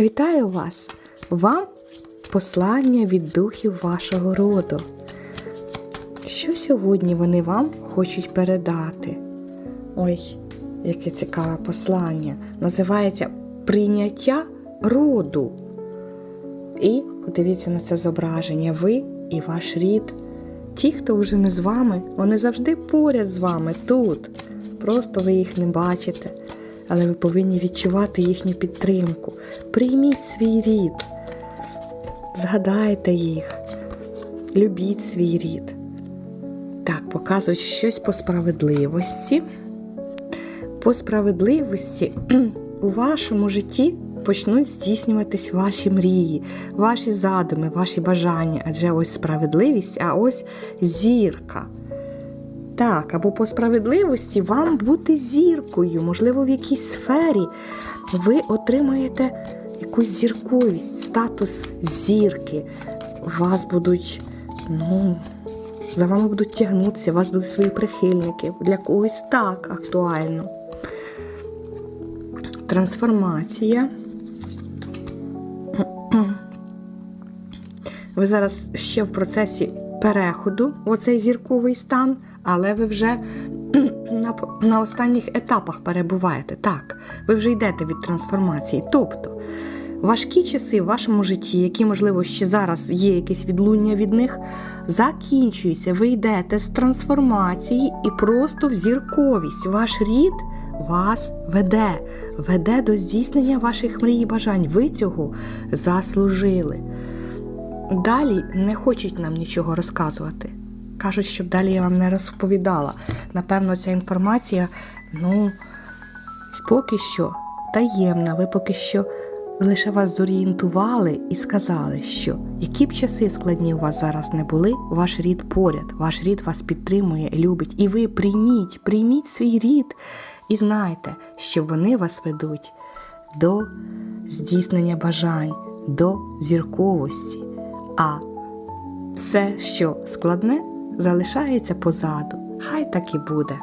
Вітаю вас! Вам послання від духів вашого роду. Що сьогодні вони вам хочуть передати? Ой, яке цікаве послання. Називається Прийняття роду. І подивіться на це зображення. Ви і ваш рід. Ті, хто вже не з вами, вони завжди поряд з вами тут. Просто ви їх не бачите. Але ви повинні відчувати їхню підтримку. Прийміть свій рід, згадайте їх, любіть свій рід. Так, показують щось по справедливості. По справедливості у вашому житті почнуть здійснюватись ваші мрії, ваші задуми, ваші бажання. Адже ось справедливість, а ось зірка. Так, або по справедливості вам бути зіркою, можливо, в якійсь сфері ви отримаєте якусь зірковість, статус зірки. Вас будуть, ну, за вами будуть тягнутися, у вас будуть свої прихильники. Для когось так актуально. Трансформація. Ви зараз ще в процесі переходу оцей зірковий стан, але ви вже на, на останніх етапах перебуваєте. Так, ви вже йдете від трансформації. Тобто важкі часи в вашому житті, які, можливо, ще зараз є якесь відлуння від них, закінчуються. Ви йдете з трансформації і просто в зірковість. Ваш рід вас веде, веде до здійснення ваших мрій і бажань. Ви цього заслужили. Далі не хочуть нам нічого розказувати. Кажуть, щоб далі я вам не розповідала. Напевно, ця інформація, ну, поки що таємна. Ви поки що лише вас зорієнтували і сказали, що які б часи складні у вас зараз не були, ваш рід поряд, ваш рід вас підтримує, любить. І ви прийміть, прийміть свій рід і знайте, що вони вас ведуть до здійснення бажань, до зірковості. А все, що складне, залишається позаду. Хай так і буде.